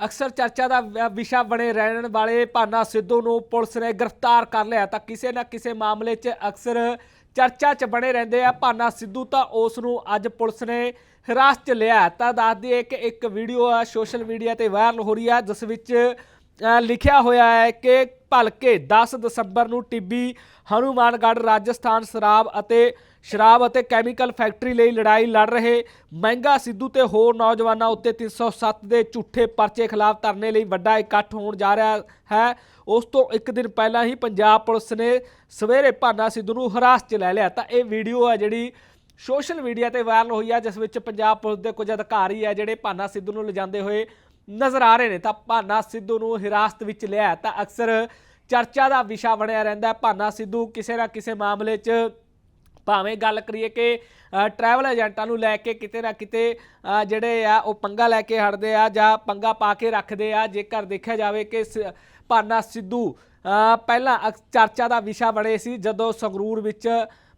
ਅਕਸਰ ਚਰਚਾ ਦਾ ਵ- ਵਿਸ਼ਾ ਬਣੇ ਰਹਿਣ ਵਾਲੇ ਭਾਨਾ ਸਿੱਧੂ ਨੂੰ ਪੁਲਿਸ ਨੇ ਗ੍ਰਿਫਤਾਰ ਕਰ ਲਿਆ ਤਾਂ ਕਿਸੇ ਨਾ ਕਿਸੇ ਮਾਮਲੇ 'ਚ ਅਕਸਰ ਚਰਚਾ 'ਚ ਬਣੇ ਰਹਿੰਦੇ ਆ ਭਾਨਾ ਸਿੱਧੂ ਤਾਂ ਉਸ ਨੂੰ ਅੱਜ ਪੁਲਿਸ ਨੇ ਹਿਰਾਸਤ 'ਚ ਲਿਆ ਤਾਂ ਦੱਸ ਦਈਏ ਕਿ ਇੱਕ ਵੀਡੀਓ ਆ, ਸੋਸ਼ਲ ਮੀਡੀਆ ਤੇ ਵਾਇਰਲ ਹੋ ਰਹੀ ਆ, ਜਿਸ ਵਿੱਚ ਲਿਖਿਆ ਹੋਇਆ ਹੈ ਕਿ ਭਲਕੇ 10 ਦਸੰਬਰ ਨੂੰ ਟਿੱਬੀ, ਹਨੂਮਾਨਗੜ੍ਹ, ਰਾਜਸਥਾਨ, ਸ਼ਰਾਬ ਅਤੇ ਸ਼ਰਾਬ ਅਤੇ ਕੈਮੀਕਲ ਫੈਕਟਰੀ ਲਈ ਲੜਾਈ ਲੜ ਰਹੇ ਮਹਿੰਗਾ ਸਿੱਧੂ ਤੇ ਹੋਰ ਨੌਜਵਾਨਾਂ ਉੱਤੇ 307 ਦੇ ਝੂਠੇ ਪਰਚੇ ਖਿਲਾਫ ਧਰਨੇ ਲਈ ਵੱਡਾ ਇਕੱਠ ਹੋਣ ਜਾ ਰਿਹਾ ਹੈ। ਉਸ ਤੋਂ ਇੱਕ ਦਿਨ ਪਹਿਲਾਂ ਹੀ ਪੰਜਾਬ ਪੁਲਿਸ ਨੇ ਸਵੇਰੇ ਭਾਨਾ ਸਿੱਧੂ ਨੂੰ ਹਰਾਸ 'ਚ ਲੈ ਲਿਆ। ਤਾਂ ਇਹ ਵੀਡੀਓ ਹੈ ਜਿਹੜੀ ਸੋਸ਼ਲ ਮੀਡੀਆ ਤੇ ਵਾਇਰਲ ਹੋਈ ਹੈ ਜਿਸ ਵਿੱਚ ਪੰਜਾਬ ਪੁਲਿਸ ਦੇ ਕੁਝ ਅਧਿਕਾਰੀ ਹੈ ਜਿਹੜੇ ਭਾਨਾ ਸਿੱਧੂ ਨੂੰ ਲਿਜਾਂਦੇ ਹੋਏ ਨਜ਼ਰ ਆ ਰਹੇ ਨੇ, ਤਾਂ ਭਾਨਾ ਸਿੱਧੂ ਨੂੰ ਹਿਰਾਸਤ ਵਿੱਚ ਲਿਆ ਤਾਂ ਅਕਸਰ ਚਰਚਾ ਦਾ ਵਿਸ਼ਾ ਬਣਿਆ ਰਹਿੰਦਾ ਭਾਨਾ ਸਿੱਧੂ, ਕਿਸੇ ਨਾ ਕਿਸੇ ਮਾਮਲੇ 'ਚ ਭਾਵੇਂ ਗੱਲ ਕਰੀਏ ਕਿ ਟਰੈਵਲ ਏਜੰਟਾਂ ਨੂੰ ਲੈ ਕੇ ਕਿਤੇ ਨਾ ਕਿਤੇ ਜਿਹੜੇ ਆ ਉਹ ਪੰਗਾ ਲੈ ਕੇ ਹਟਦੇ ਆ ਜਾਂ ਪੰਗਾ ਪਾ ਕੇ ਰੱਖਦੇ ਆ। ਜੇਕਰ ਦੇਖਿਆ ਜਾਵੇ ਕਿ ਸ- ਭਾਨਾ ਸਿੱਧੂ ਪਹਿਲਾਂ ਅਕ- ਚਰਚਾ ਦਾ ਵਿਸ਼ਾ ਬਣੇ ਸੀ, ਜਦੋਂ ਸੰਗਰੂਰ ਵਿੱਚ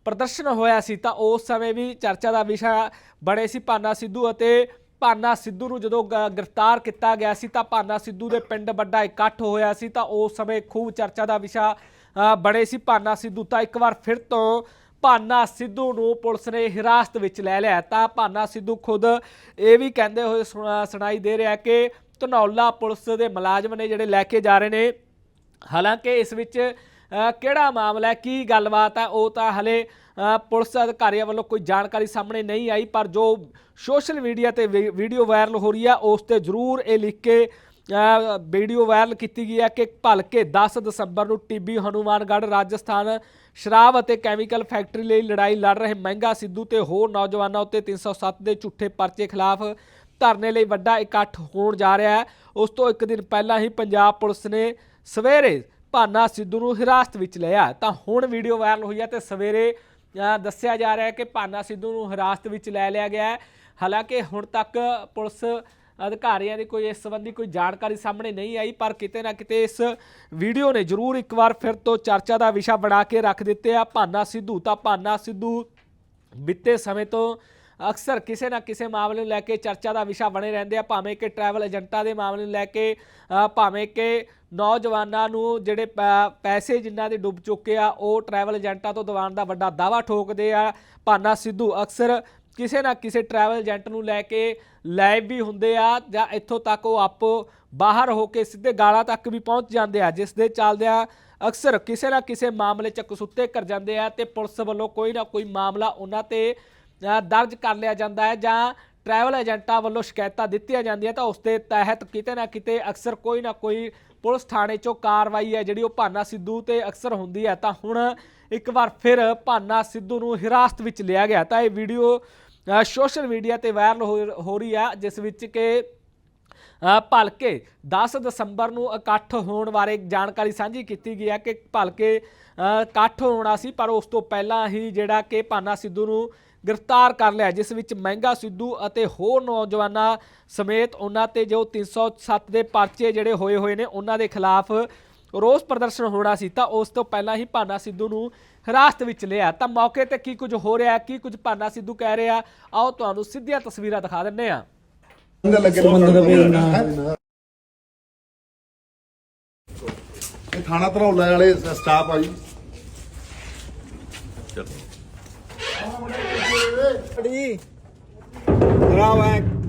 ਪ੍ਰਦਰਸ਼ਨ ਹੋਇਆ ਸੀ, ਤਾਂ ਉਸ ਸਮੇਂ ਵੀ ਚਰਚਾ ਦਾ ਵਿਸ਼ਾ ਬਣੇ ਸੀ ਭਾਨਾ ਸਿੱਧੂ ਅਤੇ ਭਾਨਾ ਸਿੱਧੂ ਨੂੰ ਜਦੋਂ ਗ- ਗ੍ਰਿਫਤਾਰ ਕੀਤਾ ਗਿਆ ਸੀ ਤਾਂ ਭਾਨਾ ਸਿੱਧੂ ਦੇ ਪਿੰਡ ਵੱਡਾ ਇਕੱਠ ਹੋਇਆ ਸੀ ਤਾਂ ਉਸ ਸਮੇਂ ਖੂਬ ਚਰਚਾ ਦਾ ਵਿਸ਼ਾ ਅ, ਬਣੇ ਸੀ ਭਾਨਾ ਸਿੱਧੂ। ਤਾਂ ਇੱਕ ਵਾਰ ਫਿਰ ਤੋਂ ਭਾਨਾ ਸਿੱਧੂ ਨੂੰ ਪੁਲਿਸ ਨੇ ਹਿਰਾਸਤ ਵਿੱਚ ਲੈ ਲਿਆ। ਤਾਂ ਭਾਨਾ ਸਿੱਧੂ ਖੁਦ ਇਹ ਵੀ ਕਹਿੰਦੇ ਹੋਏ ਸੁਣਾ- ਸੁਣਾਈ ਦੇ ਰਿਹਾ ਕਿ ਧਨੌਲਾ ਪੁਲਿਸ ਦੇ ਮੁਲਾਜ਼ਮ ਨੇ ਜਿਹੜੇ ਲੈ ਕੇ ਜਾ ਰਹੇ ਨੇ। ਹਾਲਾਂਕਿ ਇਸ ਵਿੱਚ ਕਿਹੜਾ ਮਾਮਲਾ ਹੈ? ਕੀ ਗੱਲਬਾਤ ਹੈ? ਉਹ ਤਾਂ ਹਲੇ ਪੁਲਿਸ ਅਧਿਕਾਰੀਆਂ ਵੱਲੋਂ ਕੋਈ ਜਾਣਕਾਰੀ ਸਾਹਮਣੇ ਨਹੀਂ ਆਈ, ਪਰ ਜੋ ਸੋਸ਼ਲ ਮੀਡੀਆ ਤੇ ਵੀ- ਵੀਡੀਓ ਵਾਇਰਲ ਹੋ ਰਹੀ ਹੈ, ਉਸ ਤੇ ਜ਼ਰੂਰ ਇਹ ਲਿਖ ਕੇ ਵੀਡੀਓ ਵਾਇਰਲ ਕੀਤੀ ਗਈ ਹੈ ਕਿ ਭਲਕੇ 10 ਦਸੰਬਰ ਨੂੰ ਟੀਬੀ ਹਨੂਮਾਨਗੜ੍ਹ ਰਾਜਸਥਾਨ ਸ਼ਰਾਬ ਅਤੇ ਕੈਮੀਕਲ ਫੈਕਟਰੀ ਲਈ ਲੜਾਈ ਲੜ ਰਹੇ ਮਹਿੰਗਾ ਸਿੱਧੂ ਤੇ ਹੋਰ ਨੌਜਵਾਨਾਂ ਉੱਤੇ 307 ਦੇ ਝੂਠੇ ਪਰਚੇ ਖਿਲਾਫ ਧਰਨੇ ਲਈ ਵੱਡਾ ਇਕੱਠ ਹੋਣ ਜਾ ਰਿਹਾ ਹੈ। ਉਸ ਤੋਂ ਇੱਕ ਦਿਨ ਪਹਿਲਾਂ ਹੀ ਪੰਜਾਬ ਪੁਲਿਸ ਨੇ ਸਵੇਰੇ ਭਾਨਾ ਸਿੱਧੂ ਨੂੰ ਹਿਰਾਸਤ ਵਿੱਚ ਲਿਆ। ਤਾਂ ਹੁਣ ਵੀਡੀਓ ਵਾਇਰਲ ਹੋਈ ਹੈ ਤੇ ਸਵੇਰੇ ਦੱਸਿਆ ਜਾ ਰਿਹਾ ਹੈ ਕਿ ਭਾਨਾ ਸਿੱਧੂ ਨੂੰ ਹਿਰਾਸਤ ਵਿੱਚ ਲੈ ਲਿਆ ਗਿਆ ਹੈ। ਹਾਲਾਂਕਿ ਹੁਣ ਤੱਕ ਪੁਲਿਸ ਅਧਿਕਾਰੀਆਂ ਦੀ ਕੋਈ ਇਸ ਸੰਬੰਧੀ ਕੋਈ ਜਾਣਕਾਰੀ ਸਾਹਮਣੇ ਨਹੀਂ ਆਈ, ਪਰ ਕਿਤੇ ਨਾ ਕਿਤੇ ਇਸ ਵੀਡੀਓ ਨੇ ਜ਼ਰੂਰ ਇੱਕ ਵਾਰ ਫਿਰ ਤੋਂ ਚਰਚਾ ਦਾ ਵਿਸ਼ਾ ਬਣਾ ਕੇ ਰੱਖ ਦਿੱਤੇ ਆ। ਭਾਨਾ ਸਿੱਧੂ, ਤਾਂ ਭਾਨਾ ਸਿੱਧੂ ਬੀਤੇ ਸਮੇਂ ਤੋਂ ਅਕਸਰ ਕਿਸੇ ਨਾ ਕਿਸੇ ਮਾਮਲੇ ਨੂੰ ਲੈ ਕੇ ਚਰਚਾ ਦਾ ਵਿਸ਼ਾ ਬਣੇ ਰਹਿੰਦੇ ਆ, ਭਾਵੇਂ ਕਿ ਟਰੈਵਲ ਏਜੰਟਾਂ ਦੇ ਮਾਮਲੇ ਨੂੰ ਲੈ ਕੇ ਭਾਵੇਂ ਕਿ ਨੌਜਵਾਨਾਂ ਨੂੰ ਜਿਹੜੇ ਪੈ- ਪੈਸੇ ਜਿਨ੍ਹਾਂ ਦੇ ਡੁੱਬ ਚੁੱਕੇ ਆ, ਉਹ ਟਰੈਵਲ ਏਜੰਟਾਂ ਤੋਂ ਦਿਵਾਉਣ ਦਾ ਵੱਡਾ ਦਾਵਾ ਠੋਕਦੇ ਆ। ਭਾਨਾ ਸਿੱਧੂ ਅਕਸਰ ਕਿਸੇ ਨਾ ਕਿਸੇ ਟਰੈਵਲ ਏਜੰਟ ਨੂੰ ਲੈ ਕੇ ਲਾਈਵ ਵੀ ਹੁੰਦੇ ਆ ਜਾਂ ਇੱਥੋਂ ਤੱਕ ਉਹ ਆਪੋ ਬਾਹਰ ਹੋ ਕੇ ਸਿੱਧੇ ਗਾਲਾਂ ਤੱਕ ਵੀ ਪਹੁੰਚ ਜਾਂਦੇ ਆ, ਜਿਸ ਦੇ ਚੱਲਦਿਆਂ ਅਕਸਰ ਕਿਸੇ ਨਾ ਕਿਸੇ ਮਾਮਲੇ 'ਚ ਕਸੁੱਤੇ ਕਰ ਜਾਂਦੇ ਆ ਤੇ ਪੁਲਿਸ ਵੱਲੋਂ ਕੋਈ ਨਾ ਕੋਈ ਮਾਮਲਾ ਉਹਨਾਂ ਤੇ ਦਰਜ ਕਰ ਲਿਆ ਜਾਂਦਾ ਹੈ ਜਾਂ ਟਰੈਵਲ ਏਜੰਟਾਂ ਵੱਲੋਂ ਸ਼ਿਕਾਇਤਾਂ ਦਿੱਤੀਆਂ ਜਾਂਦੀਆਂ ਤਾਂ ਉਸ ਦੇ ਤਹਿਤ ਕਿਤੇ ਨਾ ਕਿਤੇ ਅਕਸਰ ਕੋਈ ਨਾ ਕੋਈ ਪੁਲਿਸ ਥਾਣੇ 'ਚੋਂ ਕਾਰਵਾਈ ਹੈ ਜਿਹੜੀ ਉਹ ਭਾਨਾ ਸਿੱਧੂ ਤੇ ਅਕਸਰ ਹੁੰਦੀ ਹੈ। ਤਾਂ ਹੁਣ ਇੱਕ ਵਾਰ ਫਿਰ ਭਾਨਾ ਸਿੱਧੂ ਨੂੰ ਹਿਰਾਸਤ ਵਿੱਚ ਲਿਆ ਗਿਆ। ਤਾਂ ਇਹ ਵੀਡੀਓ ਸੋਸ਼ਲ ਮੀਡੀਆ ਤੇ ਵਾਇਰਲ ਹੋ- ਹੋ ਰਹੀ ਆ, ਜਿਸ ਵਿੱਚ ਕਿ ਭਲਕੇ 10 ਦਸੰਬਰ ਨੂੰ ਇਕੱਠ ਹੋਣ ਬਾਰੇ ਜਾਣਕਾਰੀ ਸਾਂਝੀ ਕੀਤੀ ਗਈ ਹੈ ਕਿ ਭਲਕੇ ਇਕੱਠ ਹੋਣਾ ਸੀ, ਪਰ ਉਸ ਤੋਂ ਪਹਿਲਾਂ ਹੀ ਜਿਹੜਾ ਕਿ ਭਾਨਾ ਸਿੱਧੂ ਨੂੰ ਗ੍ਰਿਫਤਾਰ ਕਰ ਲਿਆ ਜਿਸ ਵਿੱਚ ਮਹਿੰਗਾ ਸਿੱਧੂ ਅਤੇ ਹੋਰ ਨੌਜਵਾਨਾਂ ਸਮੇਤ ਉਹਨਾਂ ਤੇ ਜੋ 307 ਦੇ ਪਰਚੇ ਜਿਹੜੇ ਹੋਏ ਹੋਏ ਨੇ ਉਹਨਾਂ ਦੇ ਖਿਲਾਫ ਰੋਸ ਪ੍ਰਦਰਸ਼ਨ ਹੋਣਾ ਸੀ ਤਾਂ ਉਸ ਤੋਂ ਪਹਿਲਾਂ ਹੀ ਭਾਨਾ ਸਿੱਧੂ ਨੂੰ ਹਿਰਾਸਤ ਵਿੱਚ ਲਿਆ। ਤਾਂ ਮੌਕੇ ਤੇ ਕੀ ਕੁਝ ਹੋ ਰਿਹਾ ਕੀ ਕੁਝ ਭਾਨਾ ਸਿੱਧੂ ਕਹਿ ਰਿਹਾ ਆਓ ਤੁਹਾਨੂੰ ਸਿੱਧੀਆਂ ਤਸਵੀਰਾਂ ਦਿਖਾ ਦਿੰਨੇ ਆ ਇਹ ਥਾਣਾ ਧਰੌਲਾ ਵਾਲੇ ਸਟਾਫ ਆ ਜੀ। ਖਰਾਬ ਹੈ